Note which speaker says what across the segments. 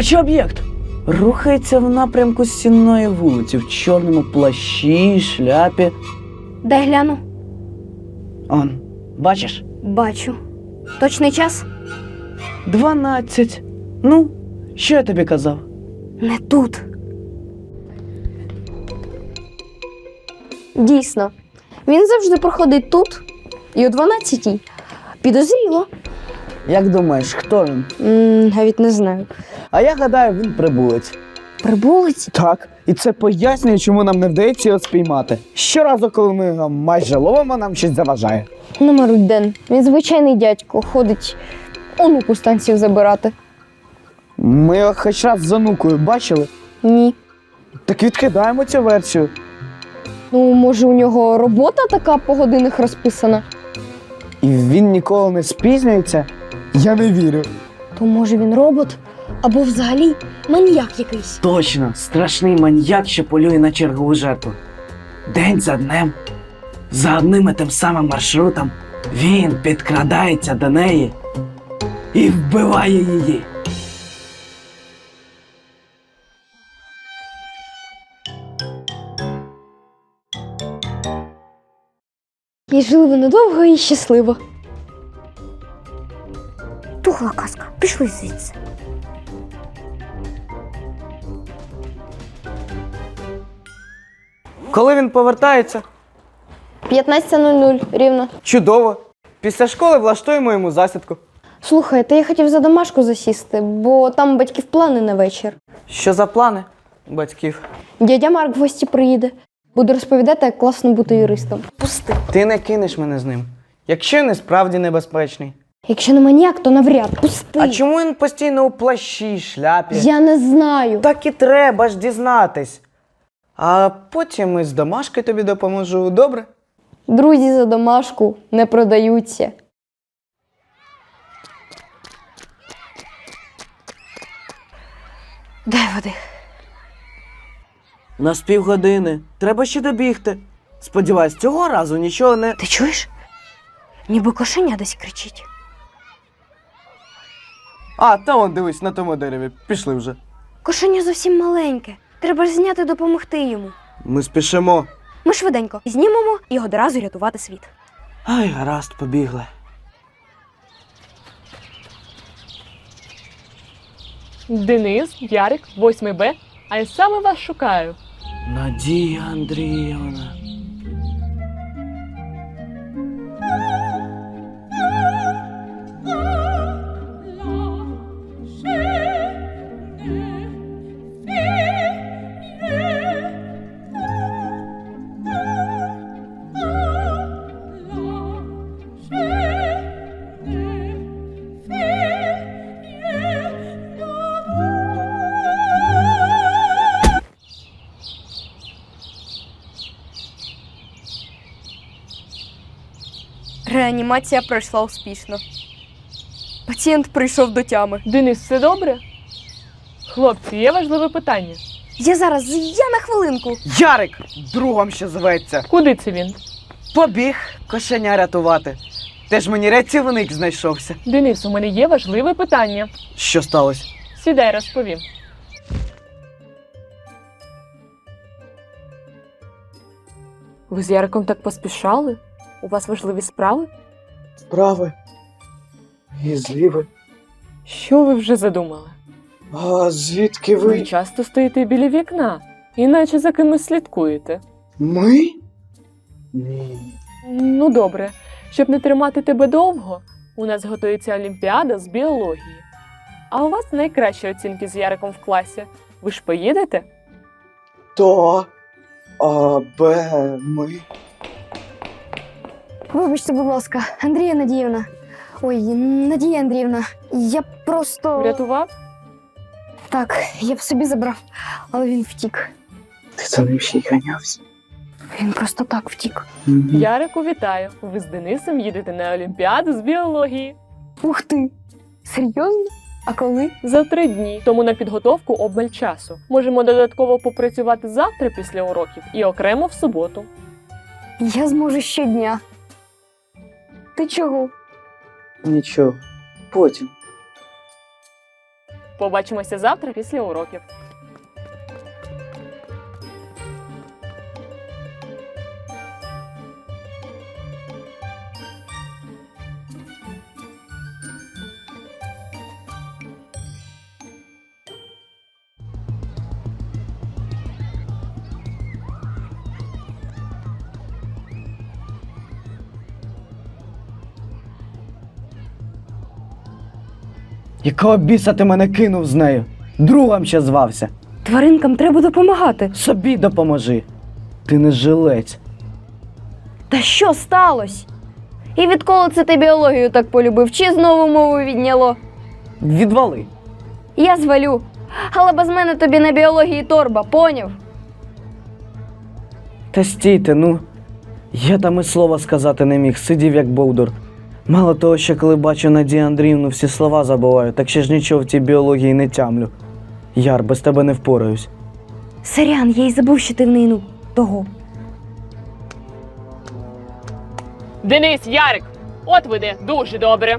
Speaker 1: Бачу об'єкт. Рухається в напрямку стінної вулиці в чорному плащі, шляпі.
Speaker 2: Дай гляну.
Speaker 1: Он, бачиш?
Speaker 2: Бачу. Точний час?
Speaker 1: 12. Ну, що я тобі казав?
Speaker 2: Не тут. Дійсно. Він завжди проходить тут і о 12-й. Підозріло.
Speaker 1: Як думаєш, хто він?
Speaker 2: м навіть не знаю.
Speaker 1: А я гадаю, він прибулець.
Speaker 2: Прибулець?
Speaker 1: Так, і це пояснює, чому нам не вдається його спіймати. Щоразу, коли ми його майже ловимо, нам щось заважає.
Speaker 2: Не марудь Він звичайний дядько, ходить онуку станцію забирати.
Speaker 1: Ми його хоч раз з онукою бачили,
Speaker 2: Ні.
Speaker 1: так відкидаємо цю версію.
Speaker 2: Ну, може, у нього робота така по годинах розписана,
Speaker 1: І він ніколи не спізнюється. Я не вірю.
Speaker 2: то може він робот або взагалі маніяк якийсь.
Speaker 1: Точно, страшний маньяк, що полює на чергову жертву. День за днем, за одним і тим самим маршрутом, він підкрадається до неї і вбиває її.
Speaker 2: І жили вони довго і щасливо. Тухла казка, пішли звідси.
Speaker 3: Коли він повертається?
Speaker 2: 15.00 рівно.
Speaker 3: Чудово. Після школи влаштуємо йому засідку.
Speaker 2: Слухай, та я хотів за домашку засісти, бо там у батьків плани на вечір.
Speaker 3: Що за плани батьків?
Speaker 2: Дядя Марк в гості приїде. Буду розповідати, як класно бути юристом. Пусти.
Speaker 3: Ти не кинеш мене з ним. Якщо він справді небезпечний.
Speaker 2: Якщо не маніяк, то навряд. Пусти.
Speaker 3: А чому він постійно у плащі, шляпі?
Speaker 2: Я не знаю.
Speaker 3: Так і треба ж дізнатись. А потім із домашки тобі допоможу, добре?
Speaker 2: Друзі за домашку не продаються. Дай води.
Speaker 1: На півгодини. Треба ще добігти. Сподіваюсь, цього разу нічого не.
Speaker 2: Ти чуєш? Ніби кошеня десь кричить.
Speaker 3: А, та он дивись на тому дереві. Пішли вже.
Speaker 2: Кошеня зовсім маленьке. Треба ж зняти допомогти йому.
Speaker 3: Ми спішимо.
Speaker 2: Ми швиденько знімемо і одразу рятувати світ.
Speaker 1: Ай, гаразд, побігли.
Speaker 4: Денис, Ярик, 8 Б. А я саме вас шукаю.
Speaker 1: Надія Андріївна.
Speaker 2: Реанімація пройшла успішно. Пацієнт прийшов до тями.
Speaker 4: Денис, все добре? Хлопці, є важливе питання.
Speaker 2: Я зараз, я на хвилинку.
Speaker 3: Ярик! Другом ще зветься.
Speaker 4: Куди це він?
Speaker 3: Побіг кошеня рятувати. Теж мені рятівник знайшовся.
Speaker 4: Денис, у мене є важливе питання.
Speaker 3: Що сталося?
Speaker 4: Сідай, розповім. Ви з Яриком так поспішали? У вас важливі справи?
Speaker 1: Справи. І зліви.
Speaker 4: Що ви вже задумали?
Speaker 1: А звідки
Speaker 4: Ви часто стоїте біля вікна, іначе за кимось слідкуєте.
Speaker 1: Ми? Ні.
Speaker 4: Ну добре, щоб не тримати тебе довго, у нас готується Олімпіада з біології. А у вас найкращі оцінки з Яриком в класі. Ви ж поїдете?
Speaker 1: То. А, Б, ми.
Speaker 2: Вибачте, будь ласка, Андрія Надіївна. Ой, Надія Андріївна, я просто.
Speaker 4: Врятував?
Speaker 2: Так, я б собі забрав, але він втік.
Speaker 1: Ти за ним ще й ганявся.
Speaker 2: Він просто так втік.
Speaker 4: Ярику, вітаю! Ви з Денисом їдете на Олімпіаду з біології.
Speaker 2: Ух ти! Серйозно? А коли?
Speaker 4: За три дні, тому на підготовку обмаль часу. Можемо додатково попрацювати завтра після уроків і окремо в суботу.
Speaker 2: Я зможу щодня. Ти чого?
Speaker 1: Нічого. Потім.
Speaker 4: Побачимося завтра після уроків.
Speaker 1: Якого біса ти мене кинув з нею? Другом ще звався.
Speaker 2: Тваринкам треба допомагати.
Speaker 1: Собі допоможи. Ти не жилець.
Speaker 2: Та що сталося? І відколи це ти біологію так полюбив, чи знову мову відняло?
Speaker 1: Відвали.
Speaker 2: Я звалю. Але без мене тобі на біології торба, поняв?
Speaker 1: Та стійте, ну. Я там і слова сказати не міг, сидів як бовдур. Мало того, що коли бачу Надію Андріївну, всі слова забуваю, так ще ж нічого в тій біології не тямлю. Яр, без тебе не впораюсь.
Speaker 2: Сорян, я й забув, що ти в нину того.
Speaker 4: Денис, Ярик, от ви де, дуже добре.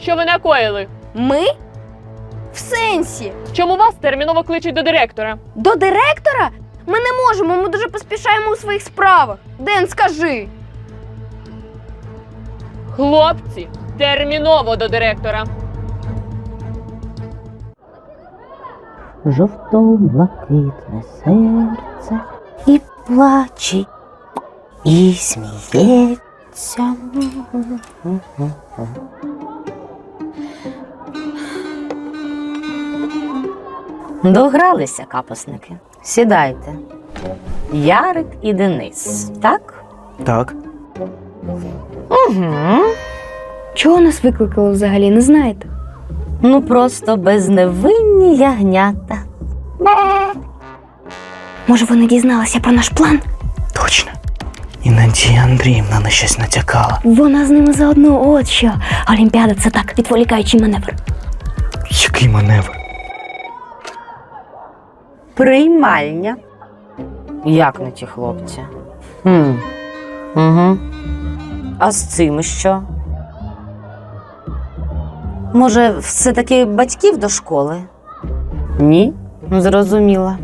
Speaker 4: Що ви накоїли?
Speaker 2: Ми? В сенсі?
Speaker 4: Чому вас терміново кличуть до директора?
Speaker 2: До директора? Ми не можемо, ми дуже поспішаємо у своїх справах. Ден, скажи.
Speaker 4: Хлопці, терміново до директора.
Speaker 5: жовто-блакитне серце і плаче, і сміється. Догралися капосники. Сідайте. Ярик і Денис, так?
Speaker 1: Так.
Speaker 5: Угу.
Speaker 2: Чого нас викликали взагалі, не знаєте?
Speaker 5: Ну просто безневинні ягнята.
Speaker 2: Може, вони дізналися про наш план?
Speaker 1: Точно. І Надія Андріївна на щось натякала.
Speaker 2: Вона з ними заодно, от що. Олімпіада це так, відволікаючий маневр.
Speaker 1: Який маневр?
Speaker 5: Приймальня. Як не ті хлопці? Хм. Угу. А з цим що? Може, все-таки батьків до школи? Ні, зрозуміла.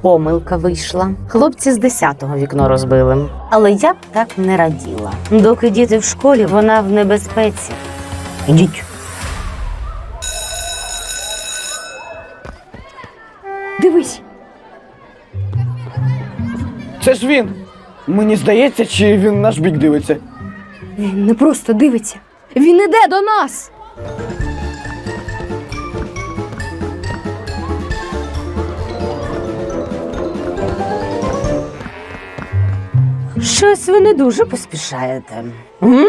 Speaker 5: Помилка вийшла. Хлопці з 10-го вікно розбили. Але я б так не раділа. Доки діти в школі, вона в небезпеці. Ідіть.
Speaker 2: Дивись,
Speaker 1: Це ж він. Мені здається, чи він наш бік дивиться.
Speaker 2: він не просто дивиться. Він іде до нас.
Speaker 5: Щось ви не дуже поспішаєте. М?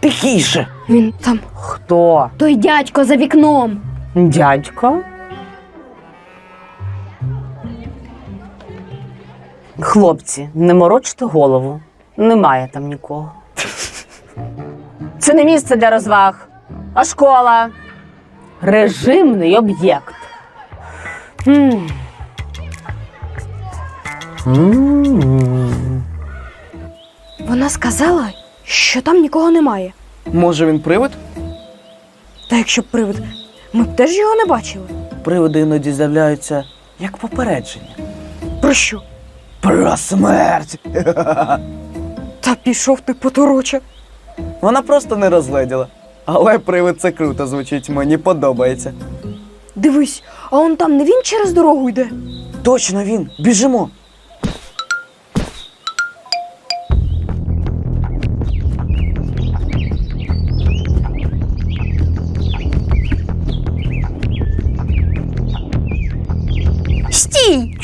Speaker 1: Тихіше.
Speaker 2: Він там,
Speaker 5: Хто?
Speaker 2: той дядько за вікном.
Speaker 5: Дядько? Хлопці, не морочте голову. Немає там нікого. Це не місце для розваг, а школа. Режимний об'єкт. М.
Speaker 2: Вона сказала, що там нікого немає.
Speaker 1: Може він привид?
Speaker 2: Та якщо б привид, ми б теж його не бачили.
Speaker 1: Привиди іноді з'являються як попередження.
Speaker 2: Про що?
Speaker 1: Про смерть.
Speaker 2: Та пішов ти потороче.
Speaker 1: Вона просто не розгледіла. Але привид це круто звучить, мені подобається.
Speaker 2: Дивись, а он там не він через дорогу йде.
Speaker 1: Точно він, біжимо.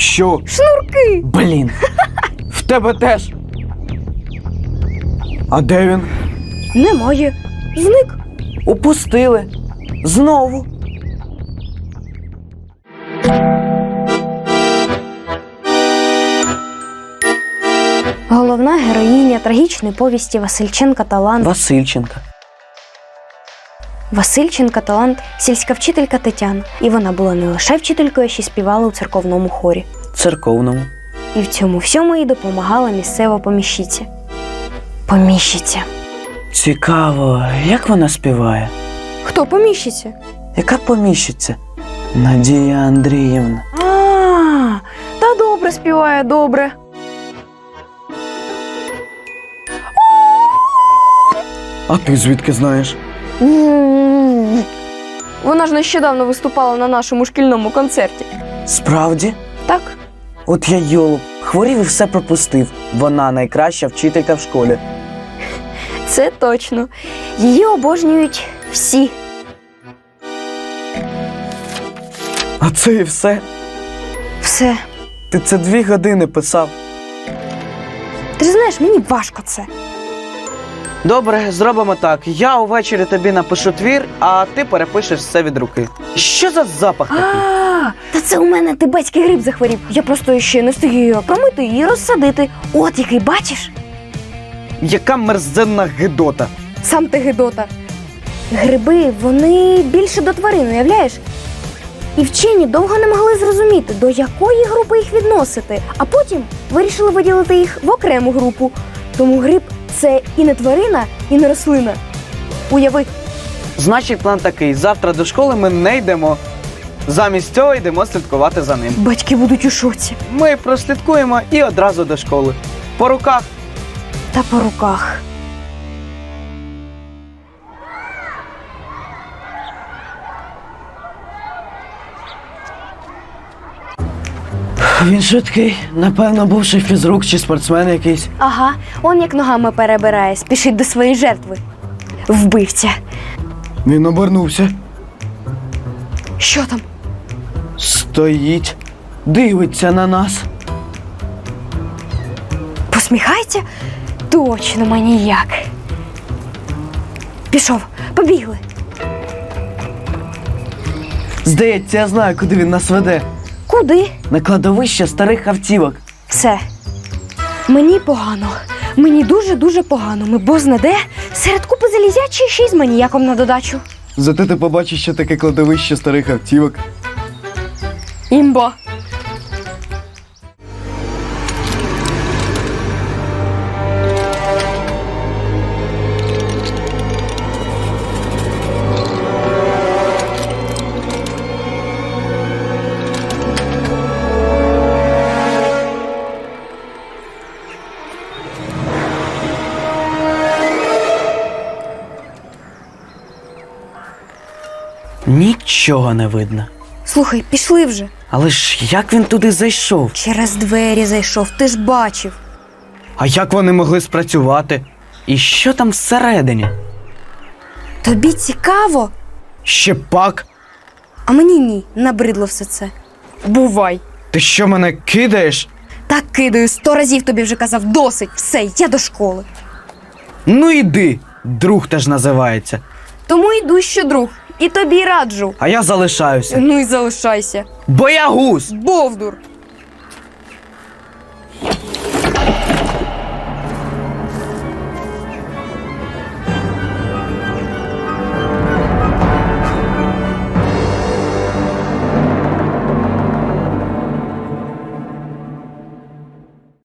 Speaker 1: Що?
Speaker 2: Шнурки!
Speaker 1: Блін. В тебе теж. А де він?
Speaker 2: Немає. Зник.
Speaker 1: Упустили. Знову.
Speaker 2: Головна героїня трагічної повісті Васильченка Талант.
Speaker 1: Васильченка.
Speaker 2: Васильченка талант сільська вчителька Тетяна. І вона була не лише вчителькою, а ще співала у церковному хорі.
Speaker 1: Церковному.
Speaker 2: І в цьому всьому їй допомагала місцева поміщиця. Поміщиця.
Speaker 1: Цікаво, як вона співає?
Speaker 2: Хто поміщиця?
Speaker 1: яка поміщиться? Надія Андріївна.
Speaker 2: А, та добре співає, добре.
Speaker 1: А ти звідки знаєш?
Speaker 2: М, Вона ж нещодавно виступала на нашому шкільному концерті.
Speaker 1: Справді?
Speaker 2: Так?
Speaker 1: От я йолоп, хворів і все пропустив. Вона найкраща вчителька в школі.
Speaker 2: Це точно. Її обожнюють всі.
Speaker 1: А це і все.
Speaker 2: Все.
Speaker 1: Ти це дві години писав.
Speaker 2: Ти ж знаєш, мені важко це.
Speaker 3: Добре, зробимо так. Я увечері тобі напишу твір, а ти перепишеш все від руки. Що за запах такий?
Speaker 2: А, та це у мене тибетський гриб захворів. Я просто ще не встиг її промити і розсадити. От який бачиш,
Speaker 3: Яка мерзенна гидота.
Speaker 2: сам ти гидота. Гриби, вони більше до тварин, уявляєш? І вчені довго не могли зрозуміти, до якої групи їх відносити, а потім вирішили виділити їх в окрему групу. Тому гриб це і не тварина, і не рослина. Уяви,
Speaker 3: Значить, план такий: завтра до школи ми не йдемо. Замість цього йдемо слідкувати за ним.
Speaker 2: батьки будуть у шоці.
Speaker 3: Ми прослідкуємо і одразу до школи. По руках.
Speaker 2: Та по руках.
Speaker 1: Він швидкий, напевно, бувший фізрук чи спортсмен якийсь.
Speaker 2: Ага, он як ногами перебирає, спішить до своєї жертви. Вбивця.
Speaker 1: Він обернувся.
Speaker 2: Що там?
Speaker 1: Стоїть, дивиться на нас.
Speaker 2: Посміхається? Точно маніяк. Пішов, побігли.
Speaker 1: Здається, я знаю, куди він нас веде.
Speaker 2: Куди?
Speaker 1: На кладовище старих автівок.
Speaker 2: Все. Мені погано. Мені дуже-дуже погано. Ми бозна де серед купи залізячі ще й з маніяком на додачу.
Speaker 1: Зате ти побачиш, що таке кладовище старих автівок.
Speaker 2: Імба.
Speaker 1: Нічого не видно.
Speaker 2: Слухай, пішли вже.
Speaker 1: Але ж як він туди зайшов?
Speaker 2: Через двері зайшов, ти ж бачив.
Speaker 3: А як вони могли спрацювати?
Speaker 1: І що там всередині?
Speaker 2: Тобі цікаво,
Speaker 3: Ще пак?
Speaker 2: а мені ні, набридло все це. Бувай.
Speaker 3: Ти що мене кидаєш?
Speaker 2: Так кидаю, сто разів тобі вже казав, досить, все, я до школи.
Speaker 3: Ну іди, друг теж називається.
Speaker 2: Тому йду що друг, і тобі раджу.
Speaker 3: А я залишаюся.
Speaker 2: Ну і залишайся.
Speaker 3: Боягуз!
Speaker 2: Бовдур.